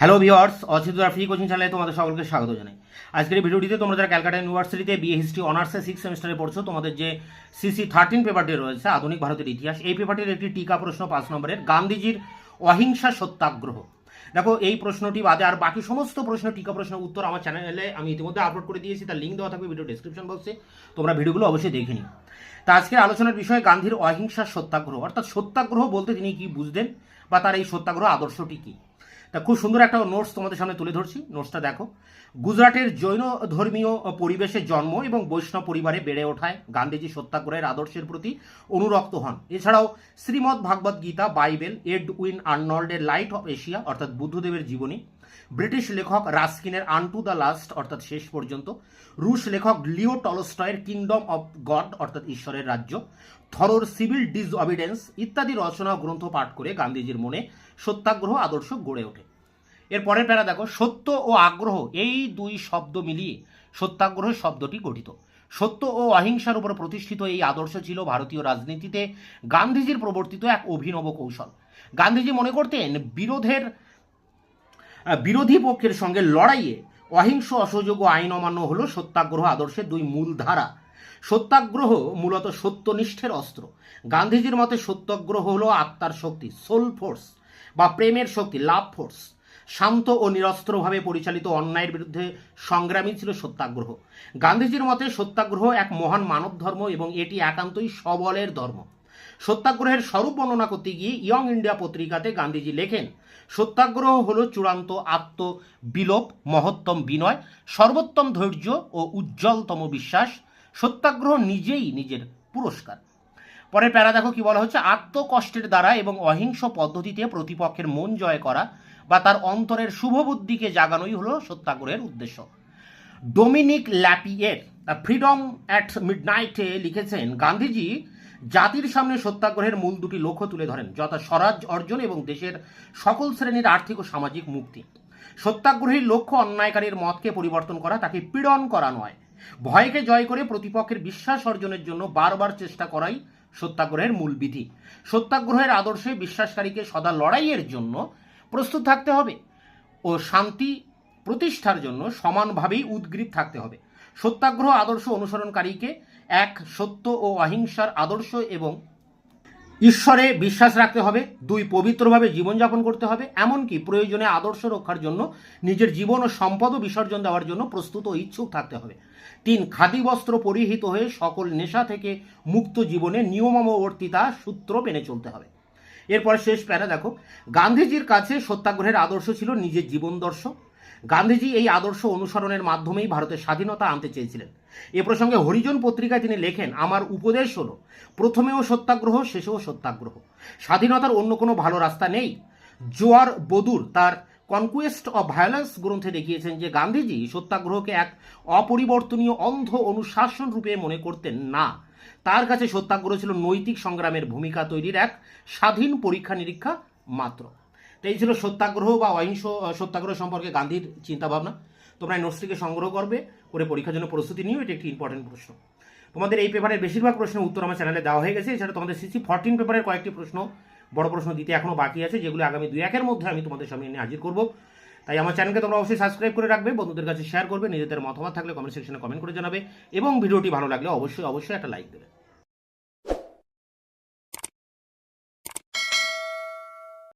Hello viewers অচিতুরা free coaching চ্যানেলে তোমাদের সকলকে স্বাগত জানাই। আজকের ভিডিওটিতে তোমরা যারা ক্যালকাটা ইউনিভার্সিটিতে বিএ হিস্ট্রি অনার্সে সিক্স সেমিস্টারে পড়ছো, তোমাদের যে সিসি থার্টিন পেপারটি রয়েছে, আধুনিক ভারতের ইতিহাস, এই পেপারটির একটি টিকা প্রশ্ন পাঁচ নম্বরের, গান্ধীজির অহিংসা সত্যাগ্রহ। দেখো, এই প্রশ্নটি বাদে আর বাকি সমস্ত প্রশ্ন, টিকা প্রশ্নের উত্তর আমার চ্যানেলে আমি ইতিমধ্যে আপলোড করে দিয়েছি, তার লিঙ্ক দেওয়া থাকবে ভিডিও ডিসক্রিপশন বক্সে তোমরা ভিডিওগুলো অবশ্যই দেখে নিও। তা আজকের আলোচনার বিষয় গান্ধীর অহিংসা সত্যাগ্রহ। অর্থাৎ সত্যাগ্রহ বলতে তিনি কি বুঝতেন? বা তার এই সত্যাগ্রহ আদর্শটি কী? তা খুব সুন্দর একটা নোটস তোমাদের সামনে তুলে ধরছি। নোটসটা দেখো। গুজরাটের জৈন ধর্মীয় পরিবেশে জন্ম এবং বৈষ্ণব পরিবারে বেড়ে ওঠায় গান্ধীজি সত্যাগ্রহের আদর্শের প্রতি অনুরক্ত হন। এছাড়াও Shrimad Bhagavad Gita, Bible Edwin আর্নল্ডের লাইট অফ এশিয়া অর্থাৎ বুদ্ধদেবের জীবনী ব্রিটিশ লেখক রাস্কিনের আনটু দ্য লাস্ট, অর্থাৎ শেষ পর্যন্ত, রুশ লেখক লিও টলস্টয়ের কিংডম অফ গড, অর্থাৎ ঈশ্বরের রাজ্য, থরোর সিভিল ডিসঅবিডেন্স ইত্যাদি রচনা গ্রন্থ পাঠ করে গান্ধীজির মনে সত্যাগ্রহ আদর্শ গড়ে ওঠে। এর পরের প্যারা দেখো, সত্য ও আগ্রহ, এই দুই শব্দ মিলিয়ে সত্যাগ্রহ শব্দটি গঠিত। সত্য ও অহিংসার উপর প্রতিষ্ঠিত এই আদর্শ ছিল ভারতীয় রাজনীতিতে গান্ধীজির প্রবর্তিত এক অভিনব কৌশল। গান্ধীজি মনে করতেন, বিরোধের বিরোধী পক্ষের সঙ্গে লড়াইয়ে অহিংস অসহযোগ আইন অমান্য হল সত্যাগ্রহ আদর্শের দুই মূল ধারা। সত্যাগ্রহ মূলত সত্যনিষ্ঠের অস্ত্র। গান্ধীজির মতে সত্যাগ্রহ হলো আত্মার শক্তি সোল ফোর্স বা প্রেমের শক্তি লাভ ফোর্স শান্ত ও নিরস্ত্রভাবে পরিচালিত অন্যায়ের বিরুদ্ধে সংগ্রামী ছিল সত্যাগ্রহ। গান্ধীজির মতে সত্যাগ্রহ এক মহান মানব ধর্ম এবং এটি একান্তই সবলের ধর্ম। সত্যাগ্রহের স্বরূপ বর্ণনা করতে গিয়ে ইয়ং ইন্ডিয়া পত্রিকাতে গান্ধীজি লেখেন, সত্যাগ্রহ হলো চূড়ান্ত আত্ম বিলোপ, মহত্তম বিনয়, সর্বোত্তম ধৈর্য ও উজ্জ্বলতম বিশ্বাস। সত্যাগ্রহ নিজেই নিজের পুরস্কার। পরের প্যারা দেখো কি বলা হচ্ছে? আত্মকষ্টের দ্বারা এবং অহিংস পদ্ধতিতে প্রতিপক্ষের মন জয় করা বা তার অন্তরের শুভ বুদ্ধিকে জাগানোই হলো সত্যাগ্রহের উদ্দেশ্য। ডোমিনিক ল্যাপিয়ের ফ্রিডম অ্যাট মিডনাইটে লিখেছেন গান্ধীজি জাতির সামনে সত্যাগ্রহের মূল দুটি লক্ষ্য তুলে ধরেন যথা স্বরাজ অর্জন এবং দেশের সকল শ্রেণির আর্থিক ও সামাজিক মুক্তি। সত্যাগ্রহীর লক্ষ্য অন্যায়কারীর মতকে পরিবর্তন করা, তাকে পীড়ন করা নয়। ভয়কে জয় করে প্রতিপক্ষের বিশ্বাস অর্জনের জন্য বারবার চেষ্টা করাই সত্যাগ্রহের মূল বিধি। সত্যাগ্রহের আদর্শে বিশ্বাসকারীকে সদা লড়াইয়ের জন্য প্রস্তুত থাকতে হবে ও শান্তি প্রতিষ্ঠার জন্য সমানভাবেই উদ্গ্রীব থাকতে হবে। সত্যাগ্রহ আদর্শ অনুসরণকারীকে এক সত্য ও অহিংসার আদর্শ এবং ঈশ্বরে বিশ্বাস রাখতে হবে, দুই পবিত্রভাবে জীবনযাপন করতে হবে, এমনকি প্রয়োজনে আদর্শ রক্ষার জন্য নিজের জীবন ও সম্পদও বিসর্জন দেওয়ার জন্য প্রস্তুত ও ইচ্ছুক থাকতে হবে। তিন, খাদি বস্ত্র পরিহিত হয়ে সকল নেশা থেকে মুক্ত জীবনে নিয়মানুবর্তিতা সূত্র মেনে চলতে হবে। এরপরে শেষ প্যারা দেখো, গান্ধীজির কাছে সত্যাগ্রহের আদর্শ ছিল নিজের জীবন দর্শন গান্ধীজি এই আদর্শ অনুসরণের মাধ্যমেই ভারতের স্বাধীনতা আনতে চেয়েছিলেন। এ প্রসঙ্গে হরিজন পত্রিকায় তিনি লেখেন, আমার উপদেশ হলো, প্রথমেও সত্যাগ্রহ, শেষেও সত্যাগ্রহ। স্বাধীনতার অন্য কোনো ভালো রাস্তা নেই। জোয়ার বদুর তার কনকুয়েস্ট অফ ভায়োলেন্স গ্রন্থে দেখিয়েছেন যে, গান্ধীজি সত্যাগ্রহকে এক অপরিবর্তনীয় অন্ধ অনুশাসন রূপে মনে করতেন না। তার কাছে সত্যাগ্রহ ছিল নৈতিক সংগ্রামের ভূমিকা তৈরির এক স্বাধীন পরীক্ষা নিরীক্ষা মাত্র। তো এই ছিল সত্যাগ্রহ বা অহিংস সত্যাগ্রহ সম্পর্কে গান্ধীর চিন্তাভাবনা। তোমরা নোটসটিকে সংগ্রহ করবে, করে পরীক্ষার জন্য প্রস্তুতি নিও, এটি একটি ইম্পর্টেন্ট প্রশ্ন। তোমাদের এই পেপারের বেশিরভাগ প্রশ্নের উত্তর আমার চ্যানেলে দেওয়া হয়ে গেছে, এছাড়া তোমাদের সিসি ফোরটিন পেপারের কয়েকটি প্রশ্ন, বড় প্রশ্ন দিতে এখনও বাকি আছে, যেগুলো আগামী দুই একের মধ্যে আমি তোমাদের সামনে এনে হাজির করব। তাই আমার চ্যানেলকে তোমরা অবশ্যই সাবস্ক্রাইব করে রাখবে, বন্ধুদের কাছে শেয়ার করবে, নিজেদের মতামত থাকলে কমেন্ট সেকশনে কমেন্ট করে জানাবে, এবং ভিডিওটি ভালো লাগলে অবশ্যই অবশ্যই একটা লাইক দেবে।